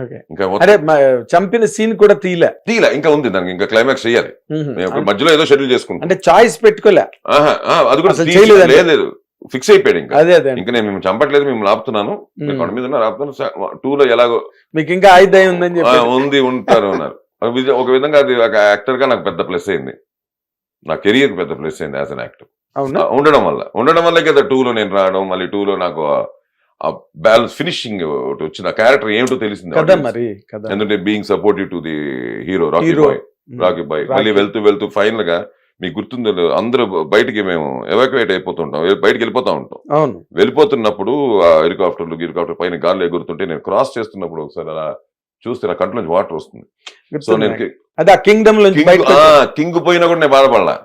ఇంకా చంపిన సీన్ కూడా తీలే. తీయలే ఇంకా ఉంది దానికి ఇంకా క్లైమాక్స్ చేయాలి మధ్యలో ఏదో షెడ్యూల్ చేసుకుంటాం. అంటే చాయిస్ పెట్టుకోలే. అది కూడా. లేదు ఫిక్స్ అయిపోయాడు ఇంకా. అదే అదే. ఇంకా నేను మేము చంపట్లేదు మేము. లాపుతున్నాను. కొండ మీద టూ లో ఎలాగో మీకు ఇంకా ఆయుధాయం ఉందని చెప్పి ఉంది ఉంటారు అన్నారు. ఒక విధ- ఒక విధంగా అది ఒక యాక్టర్గా నాకు పెద్ద ప్లస్ అయింది. నా కెరియర్ పెద్ద ప్లస్ అయింది యాజ్ అన్ యాక్టర్ ఉండడం వల్ల. ఉండడం వల్ల కదా టూ లో నేను రావడం మళ్ళీ టూ లో నాకు ఆ బ్యాలెన్స్ ఫినిషింగ్ ఒకటి వచ్చిన క్యారెక్టర్ ఏమిటో తెలిసింది కదా. మరి ఎందుకంటే being supportive to the hero Rocky. Bye Rocky bye మళ్ళీ. వెళ్తూ వెళ్తూ ఫైనల్గా మీకు గుర్తుందో అందరూ బయటికి మేము ఎవాక్యువేట్ అయిపోతుంటాం. బయటికి వెళ్ళిపోతా ఉంటాం. అవును. వెళ్ళిపోతున్నప్పుడు ఆ హెలికాప్టర్లు హెలికాప్టర్ పైన గాల్లో ఎగురుతుంటే నేను క్రాస్ చేస్తున్నప్పుడు ఒకసారి అలా చూస్తే నా కంట్లో నుంచి వాటర్ వస్తుంది. సో నేను కింగ్డమ్ కింగ్ పోయినా కూడా నేను బాధపడలా.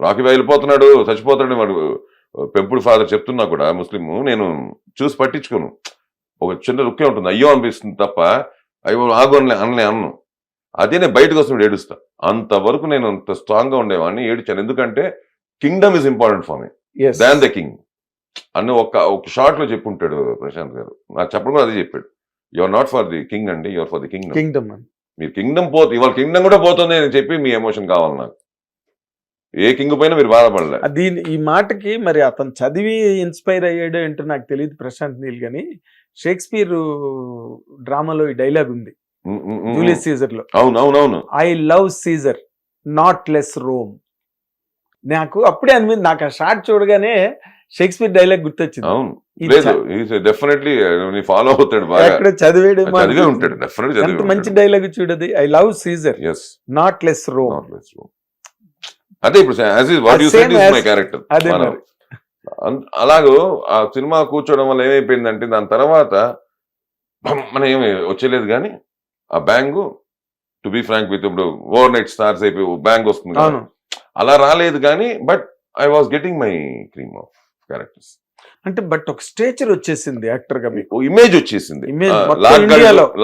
రాకీ బాయ్ వెళ్ళిపోతున్నాడు చచ్చిపోతున్నాడు వాడు. పెంపుడు ఫాదర్ చెప్తున్నా కూడా ముస్లిం నేను చూసి పట్టించుకోను. ఒక చిన్న రుక్కే ఉంటుంది. అయ్యో అనిపిస్తుంది తప్ప అయ్యో ఆగు అనలే అనలే అన్ను. అదే నేను బయటకు వస్తున్నప్పుడు ఏడుస్తా. అంతవరకు నేను అంత స్ట్రాంగ్గా ఉండేవాడిని ఏడిచాను. ఎందుకంటే kingdom is important for me Yes. Than the king అని ఒక ఒక షార్ట్లో చెప్పుంటాడు ప్రశాంత్ గారు. నాకు చెప్పడం కూడా అదే చెప్పాడు. Your not for the king అండి your for the kingdom kingdom. మీరు కింగ్డమ్ పోతే ఇవాళ కింగ్డమ్ కూడా పోతుంది అని చెప్పి మీ ఎమోషన్ కావాలి నాకు. ఏ కింగ్ పైన మీరు బాధపడలే. ఆ దీని ఈ మాటకి మరి అతను చదివి ఇన్స్పైర్ అయ్యాడు ఏంటో నాకు తెలియదు ప్రశాంత్ నీల్ గాని. షేక్స్పియర్ డ్రామాలో ఈ డైలాగ్ ఉంది. జూలియస్ సీజర్లో అవును అవును అవును I love Caesar not less Rome. నాకు అప్పుడే అనిపింది నాకు ఆ షార్ట్ చూడగానే షేక్స్పియర్ డైలాగ్ గుర్తొచ్చింది. అవును. లేదు డెఫినెట్లీ ఫాలో అవుతాడు బాగా. ఎక్కడ చదివేడేమో చదివే అనిపించింది. ఉంటాడు డెఫినెట్ ఎంత చదివే మంచి dialogue చూడది? I love Caesar is not less Rome. అదే ఇప్పుడు as is what you said is my character అలాగూ ఆ సినిమా కూర్చోవడం వల్ల ఏమైపోయిందంటే దాని తర్వాత మనం ఏమి వచ్చేలేదు కానీ ఆ bang to be frank with ఇప్పుడు ఓవర్ నైట్ స్టార్స్ అయిపోయి బ్యాంగ్ వస్తుంది అలా రాలేదు కానీ but I was getting my cream of characters అంటే బట్ ఒక స్టేచర్ వచ్చేసింది యాక్టర్గా మీకు. ఇమేజ్ వచ్చేసింది.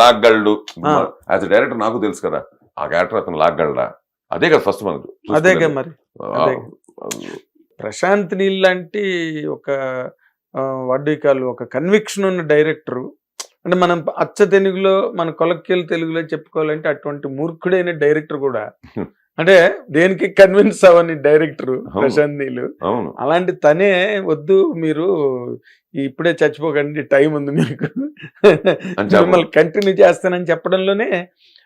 లాగ్గల్డు ఆ. యాజ్ డైరెక్టర్ నాకు తెలుసు కదా ఆ క్యారెక్టర్ అతను లాగ్గల్డా అదే కదా ఫస్ట్ మనకు అదేగా మరి. ప్రశాంత్ నీల్ లాంటి ఒక వడ్డీకాలు ఒక కన్విక్షన్ ఉన్న డైరెక్టర్ అంటే మనం అచ్చ తెలుగులో మన కొలక్కియల్ తెలుగులో చెప్పుకోవాలంటే అటువంటి మూర్ఖుడైన డైరెక్టర్ కూడా అంటే దేనికి కన్విన్స్ అవ్వని డైరెక్టర్ ప్రశాంత్ నీల్? అవును. అలాంటి తనే వద్దు మీరు ఇప్పుడే చచ్చిపోకండి టైం ఉంది మీకు. మిమ్మల్ని కంటిన్యూ చేస్తానని చెప్పడంలోనే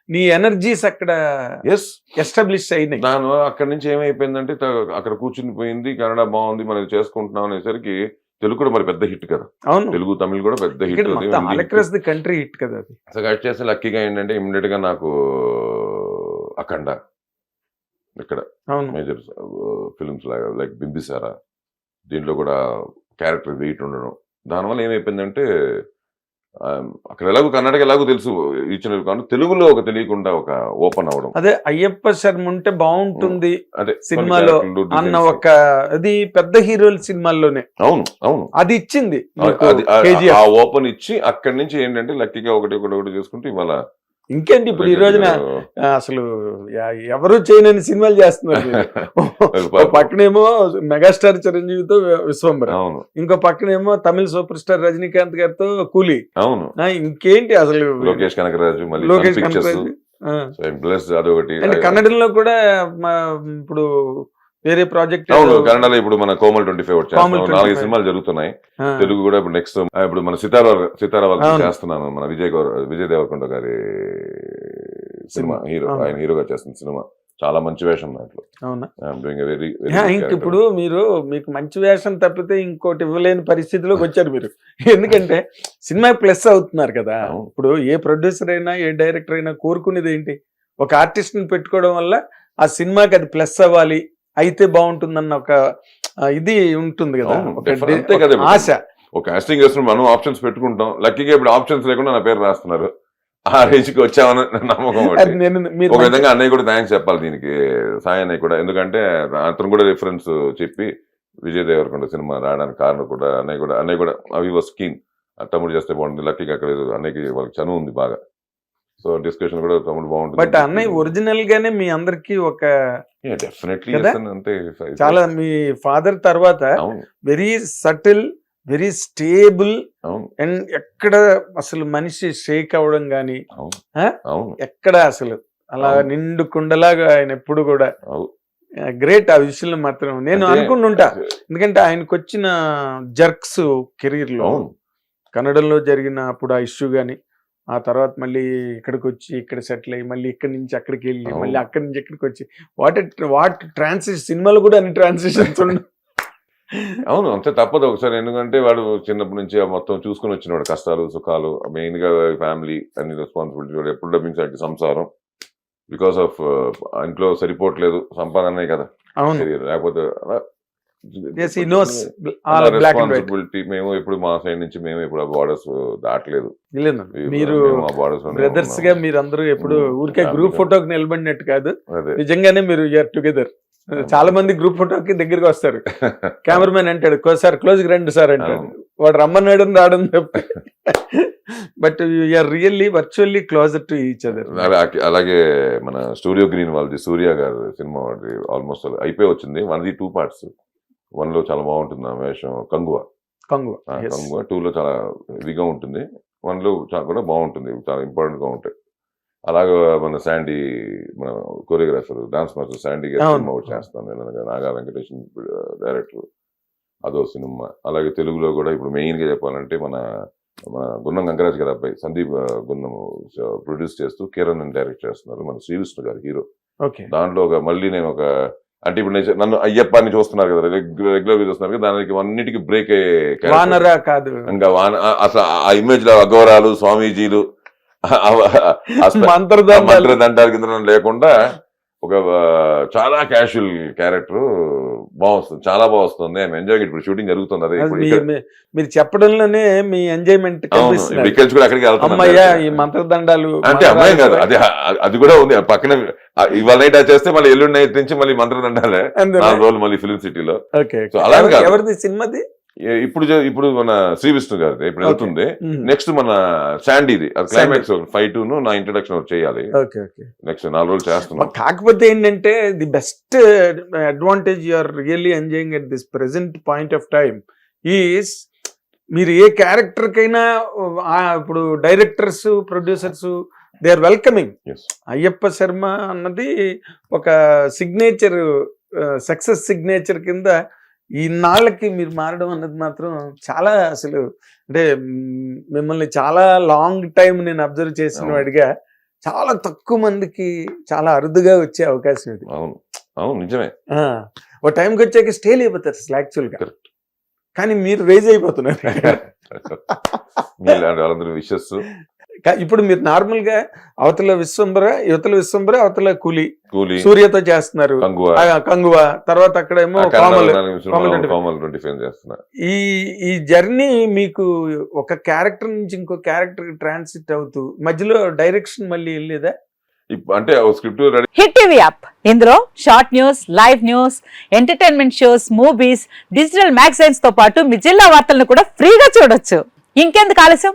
నీ ఎనర్జీస్ అక్కడ ఎస్ ఎస్టాబ్లిష్ అయినాయి. దాని అక్కడి నుంచి ఏమైపోయిందంటే అక్కడ కూర్చుని పోయింది కన్నడ బాగుంది మనం చేసుకుంటున్నాం అనేసరికి తెలుగు కూడా మరి పెద్ద హిట్ కదా. అవును. తెలుగు తమిళ్ కూడా పెద్ద హిట్ కంట్రీ హిట్ కదా అది. సో కట్ చేస్తే లక్కీగా ఏంటంటే ఇమ్మీడియట్గా నాకు అఖండ ఇక్కడ అవును. మేజర్ ఫిల్మ్స్ లాగా లైక్ బింబిసారా దీంట్లో కూడా క్యారెక్టర్ వెయిట్ ఉండడం. దానివల్ల ఏమైపోయిందంటే అక్కడ ఎలాగో కన్నడకి ఎలాగో తెలుసు ఇచ్చిన కానీ తెలుగులో ఒక తెలియకుండా ఒక ఓపెన్ అవడం అదే అయ్యప్ప శర్మ ఉంటే బాగుంటుంది అదే సినిమాలో అన్న. ఒక అది పెద్ద హీరోల సినిమాల్లోనే. అవును అవును. అది ఇచ్చింది ఆ ఓపెన్ ఇచ్చి అక్కడి నుంచి ఏంటంటే లక్కీగా ఒకటి ఒకటి ఒకటి చేసుకుంటూ ఇవాళ ఇంకేంటి ఇప్పుడు ఈ రోజున? అసలు ఎవరు చేయనని సినిమాలు చేస్తున్నారు పక్కనేమో మెగాస్టార్ చిరంజీవితో విశ్వంబర. అవును. ఇంకో పక్కనేమో తమిళ సూపర్ స్టార్ రజనీకాంత్ గారితో కూలీ. అవును. ఇంకేంటి అసలు? లోకేష్ కనకరాజు లోకేష్ కనకరాజు. అదొకటి. కన్నడంలో కూడా మా ఇప్పుడు వేరే ప్రాజెక్ట్ అవును కన్నడలో ఇప్పుడు మన కోమల్ ట్వంటీ ఫైవ్ నాలుగు 25. సినిమాలు జరుగుతున్నాయి. తెలుగు కూడా ఇప్పుడు నెక్స్ట్ ఇప్పుడు మన సితార సితార అవును. చేస్తున్నాను. మన విజయ్ విజయ్ దేవరకొండ గారి సినిమా హీరో. ఆయన హీరోగా చేస్తున్న సినిమా. చాలా మంచి వేషం దాంట్లో. ఇప్పుడు మీరు మీకు మంచి వేషం తప్పితే ఇంకోటి ఇవ్వలేని పరిస్థితిలోకి వచ్చారు మీరు. ఎందుకంటే సినిమా ప్లస్ అవుతున్నారు కదా. ఇప్పుడు ఏ ప్రొడ్యూసర్ అయినా ఏ డైరెక్టర్ అయినా కోరుకునేది ఏంటి? ఒక ఆర్టిస్ట్ని పెట్టుకోవడం వల్ల ఆ సినిమాకి అది ప్లస్ అవ్వాలి. అయితే బాగుంటుందన్న ఒక ఇది ఉంటుంది కదా. ఒక. ఆశ. ఒక కాస్టింగ్ చేస్తున్న మనం ఆప్షన్స్ పెట్టుకుంటాం. లక్కీగా ఇప్పుడు ఆప్షన్స్ లేకుండా నా పేరు రాస్తున్నారు. ఆ రేంజ్కి వచ్చామని నమ్మకం ఒక విధంగా అన్నయ్య కూడా థ్యాంక్స్ చెప్పాలి దీనికి. సాయి అన్నయ్య కూడా. ఎందుకంటే అతను కూడా రిఫరెన్స్ చెప్పి విజయ్ దేవరకొండ సినిమా రావడానికి కారణం కూడా అన్నయ్య కూడా అన్నయ్య కూడా అవి వాస్ కీన్ తమ్ముడు చేస్తే బాగుంటుంది. లక్కీగా అక్కడ అన్నయ్యకి వాళ్ళకి చనువు ఉంది బాగా. సో డిస్కషన్ కూడా తమ్ముడు బాగుంటుంది. బట్ అన్నయ్య ఒరిజినల్ గానే మీ అందరికి ఒక డెఫినెట్లీ? అంతే చాలా మీ ఫాదర్ తర్వాత very subtle very stable and ఎక్కడ అసలు మనిషి షేక్ ఆ? అవును. ఎక్కడ అసలు అలా. నిండు కుండలాగా ఆయన ఎప్పుడు కూడా గ్రేట్ ఆ విషయంలో మాత్రం. నేను అనుకుంటుంటా ఎందుకంటే ఆయనకు వచ్చిన జర్క్స్ కెరీర్లో అవును. కన్నడంలో జరిగిన అప్పుడు ఆ ఇష్యూ గాని ఆ తర్వాత మళ్ళీ ఇక్కడికి వచ్చి ఇక్కడ సెటిల్ అయ్యి మళ్ళీ ఇక్కడి నుంచి అక్కడికి వెళ్ళి. మళ్ళీ అక్కడి నుంచి ఇక్కడికి వచ్చి వాట్ వాట్ ట్రాన్సిషన్ సినిమాలు కూడా అన్ని ట్రాన్సిషన్స్ ఉన్నాయి అవును అంతే తప్పదు ఒకసారి. ఎందుకంటే వాడు చిన్నప్పటి నుంచి మొత్తం చూసుకుని వచ్చినవాడు కష్టాలు సుఖాలు మెయిన్గా ఫ్యామిలీ అన్ని రెస్పాన్సిబిలిటీ వాడు ఎప్పుడు డబ్బించాడు సంసారం. బికాస్ ఆఫ్ ఇంట్లో సరిపోవట్లేదు సంపాదనే కదా లేకపోతే రెస్పాన్సిబిలిటీ మేము ఇప్పుడు మా సైడ్ నుంచి మేము ఇప్పుడు బార్డర్స్ దాటలేదు. మీరు బ్రదర్స్. గా మీరు అందరూ ఎప్పుడు ఊరికే గ్రూప్. ఫోటోకి నిలబడినట్టు కాదు. నిజంగానే మీరు యూఆర్ టుగెదర్. చాలా మంది గ్రూప్ ఫోటోకి దగ్గరికి వస్తారు. కెమెరామెన్ అంటాడు "కో- సార్ క్లోజ్ రండి సార్ అంటాడు. వాడు రమ్మన్నాడు రావడం తప్ప but you're really virtually closer to each other అలాగే మన స్టూడియో గ్రీన్ వాళ్ళది సూర్య గారు సినిమా వాళ్ళది ఆల్మోస్ట్ అయిపోయి వచ్చింది. వన్ది టూ పార్ట్స్ వన్లో చాలా బాగుంటుంది ఆ వేషం. కంగువ. కంగువ. టూ లో చాలా ఇదిగా ఉంటుంది. వన్లో చాలా కూడా బాగుంటుంది. చాలా ఇంపార్టెంట్గా ఉంటాయి. అలాగే మన శాండీ మన కొరియోగ్రాఫర్ డాన్స్ మాస్టర్ శాండీ గారు. సినిమా చేస్తాను. నేను నాగా వెంకటేషన్ డైరెక్టర్ అదో సినిమా. అలాగే తెలుగులో కూడా ఇప్పుడు మెయిన్గా చెప్పాలంటే మన మన గున్నం గంగరాజ్ గారి అబ్బాయి సందీప్ గున్నం ప్రొడ్యూస్ చేస్తూ కిరణ్ డైరెక్ట్ చేస్తున్నారు. మన శ్రీవిష్ణు గారు హీరో. ఓకే. దాంట్లో ఒక మళ్ళీ నేను ఒక అంటే ఇప్పుడు నేను నన్ను అయ్యప్ప అని చూస్తున్నారు కదా రెగ్యులర్గా చూస్తున్నారు కదా దానికి అన్నిటికీ బ్రేక్ అయ్యే. వానరా కాదు ఇంకా వాన అసలు ఆ ఇమేజ్లో అఘోరాలు స్వామీజీలు మంత్రదండాలు మంత్ర దండాల కింద లేకుండా ఒక చాలా క్యాషువల్ క్యారెక్టర్ బాగుంది చాలా బాగుంది ఐఎమ్ ఎంజాయ్ ఇప్పుడు షూటింగ్ జరుగుతుంది అదే. మీరు చెప్పడంలోనే మీ ఎంజాయ్మెంట్ ఇక్కడి కూడా అక్కడికి అమ్మయ్యా ఈ మంత్రదండాలు అంటే అమ్మాయి కాదు. అది అది కూడా ఉంది. పక్కన ఇవాళ నైట్ చేస్తే మళ్ళీ ఎల్లుండి నైట్ నుంచి మళ్ళీ మంత్ర దండాలే నాలుగు రోజులు మళ్ళీ ఫిలిం సిటీలో ఓకే So, అలా కాదు. ఎవరిది? సినిమాది? ఇప్పుడు ఇప్పుడు మన శ్రీ విష్ణు గారిది ఇప్పుడు. వెళ్తుంది. నెక్స్ట్ మన శాండీది అది క్లైమాక్స్ ఫైవ్ టూ నా ఇంట్రడక్షన్ ఒకటి చేయాలి. Okay okay. నెక్స్ట్ నాలుగు రోజులు చేస్తున్నాం. కాకపోతే ఏంటంటే the best advantage you're really enjoying at this present point of time is మీరు ఏ క్యారెక్టర్ కైనా ఆ, ఇప్పుడు directors producers they are welcoming Ayyappa Sharma అన్నది ఒక సిగ్నేచర్ సక్సెస్ సిగ్నేచర్ కింద ఇన్నాళ్ళకి మీరు మారడం అన్నది మాత్రం చాలా అసలు అంటే మిమ్మల్ని చాలా లాంగ్ టైం నేను అబ్జర్వ్ చేసిన. వాడిగా చాలా తక్కువ మందికి చాలా అరుదుగా వచ్చే అవకాశం ఇది. అవును. అవును నిజమే. ఓ టైంకి వచ్చాక స్టేల్ అయిపోతారు అసలు యాక్చువల్గా. కానీ మీరు రేజ్ అయిపోతున్నారు. మీలాంటి వాళ్ళందరూ విషెస్ కా- ఇప్పుడు మీరు నార్మల్గా అవతల విశ్వంబర యువతల విశ్వంబర అవతల కూలి. కూలీ. సూర్యతో చేస్తున్నారు. కంగువ. తర్వాత అక్కడ ఏమో కోమల్. ఈ ఈ జర్నీ మీకు ఒక క్యారెక్టర్ నుంచి ఇంకో క్యారెక్టర్ ట్రాన్సిట్ అవుతూ మధ్యలో డైరెక్షన్ మళ్ళీ వెళ్ళేదా అంటే స్క్రిప్ట్ హిట్ టీవీ యాప్. ఇందులో short news live news entertainment shows movies digital మ్యాగజైన్స్తో పాటు మీ జిల్లా వార్తలను కూడా ఫ్రీగా చూడొచ్చు. ఇంకెందుకు ఆలస్యం?